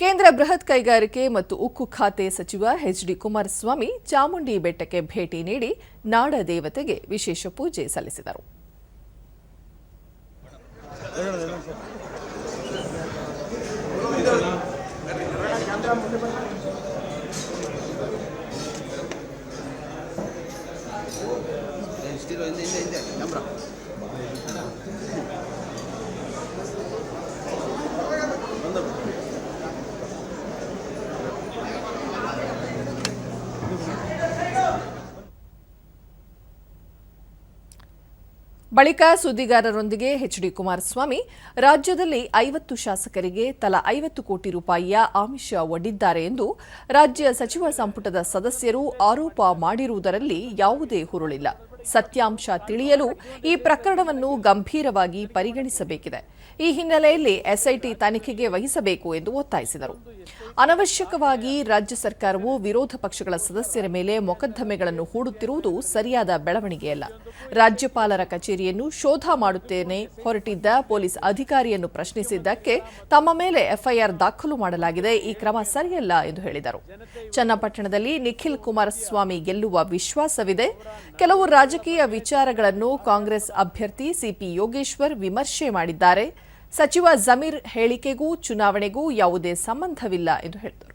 ಕೇಂದ್ರ ಬೃಹತ್ ಕೈಗಾರಿಕೆ ಮತ್ತು ಉಕ್ಕು ಖಾತೆ ಸಚಿವ ಎಚ್ ಡಿ ಕುಮಾರಸ್ವಾಮಿ ಚಾಮುಂಡಿ ಬೆಟ್ಟಕ್ಕೆ ಭೇಟಿ ನೀಡಿ ನಾಡ ದೇವತೆಗೆ ವಿಶೇಷ ಪೂಜೆ ಸಲ್ಲಿಸಿದರು. ಬಳಿಕ ಸುದ್ದಿಗಾರರೊಂದಿಗೆ ಎಚ್ ಡಿ ಕುಮಾರಸ್ವಾಮಿ, ರಾಜ್ಯದಲ್ಲಿ ಐವತ್ತು ಶಾಸಕರಿಗೆ ತಲಾ ಐವತ್ತು ಕೋಟಿ ರೂಪಾಯಿಯ ಆಮಿಷ ಒಡ್ಡಿದ್ದಾರೆ ಎಂದು ರಾಜ್ಯ ಸಚಿವ ಸಂಪುಟದ ಸದಸ್ಯರು ಆರೋಪ ಮಾಡಿರುವುದರಲ್ಲಿ ಯಾವುದೇ ಹುರುಳಿಲ್ಲ. ಸತ್ಯಾಂಶ ತಿಳಿಯಲು ಈ ಪ್ರಕರಣವನ್ನು ಗಂಭೀರವಾಗಿ ಪರಿಗಣಿಸಬೇಕಿದೆ. ಈ ಹಿನ್ನೆಲೆಯಲ್ಲಿ ಎಸ್ಐಟಿ ತನಿಖೆಗೆ ವಹಿಸಬೇಕು ಎಂದು ಒತ್ತಾಯಿಸಿದರು. ಅನವಶ್ಯಕವಾಗಿ ರಾಜ್ಯ ಸರ್ಕಾರವು ವಿರೋಧ ಪಕ್ಷಗಳ ಸದಸ್ಯರ ಮೇಲೆ ಮೊಕದ್ದಮೆಗಳನ್ನು ಹೂಡುತ್ತಿರುವುದು ಸರಿಯಾದ ಬೆಳವಣಿಗೆಯಲ್ಲ. ರಾಜ್ಯಪಾಲರ ಕಚೇರಿಯನ್ನು ಶೋಧ ಮಾಡುತ್ತೇನೆ ಹೊರಟಿದ್ದ ಪೊಲೀಸ್ ಅಧಿಕಾರಿಯನ್ನು ಪ್ರಶ್ನಿಸಿದ್ದಕ್ಕೆ ತಮ್ಮ ಮೇಲೆ ಎಫ್ಐಆರ್ ದಾಖಲು ಮಾಡಲಾಗಿದೆ. ಈ ಕ್ರಮ ಸರಿಯಲ್ಲ ಎಂದು ಹೇಳಿದರು. ಚನ್ನಪಟ್ಟಣದಲ್ಲಿ ನಿಖಿಲ್ ಕುಮಾರಸ್ವಾಮಿ ಗೆಲ್ಲುವ ವಿಶ್ವಾಸವಿದೆ. ಕೆಲವು ರಾಜಕೀಯ ವಿಚಾರಗಳನ್ನು ಕಾಂಗ್ರೆಸ್ ಅಭ್ಯರ್ಥಿ ಸಿಪಿ ಯೋಗೇಶ್ವರ್ ವಿಮರ್ಶೆ ಮಾಡಿದ್ದಾರೆ. ಸಚಿವ ಜಮೀರ್ ಹೇಳಿಕೆಗೂ, ಚುನಾವಣೆಗೂ ಯಾವುದೇ ಸಂಬಂಧವಿಲ್ಲ ಎಂದು ಹೇಳಿದರು.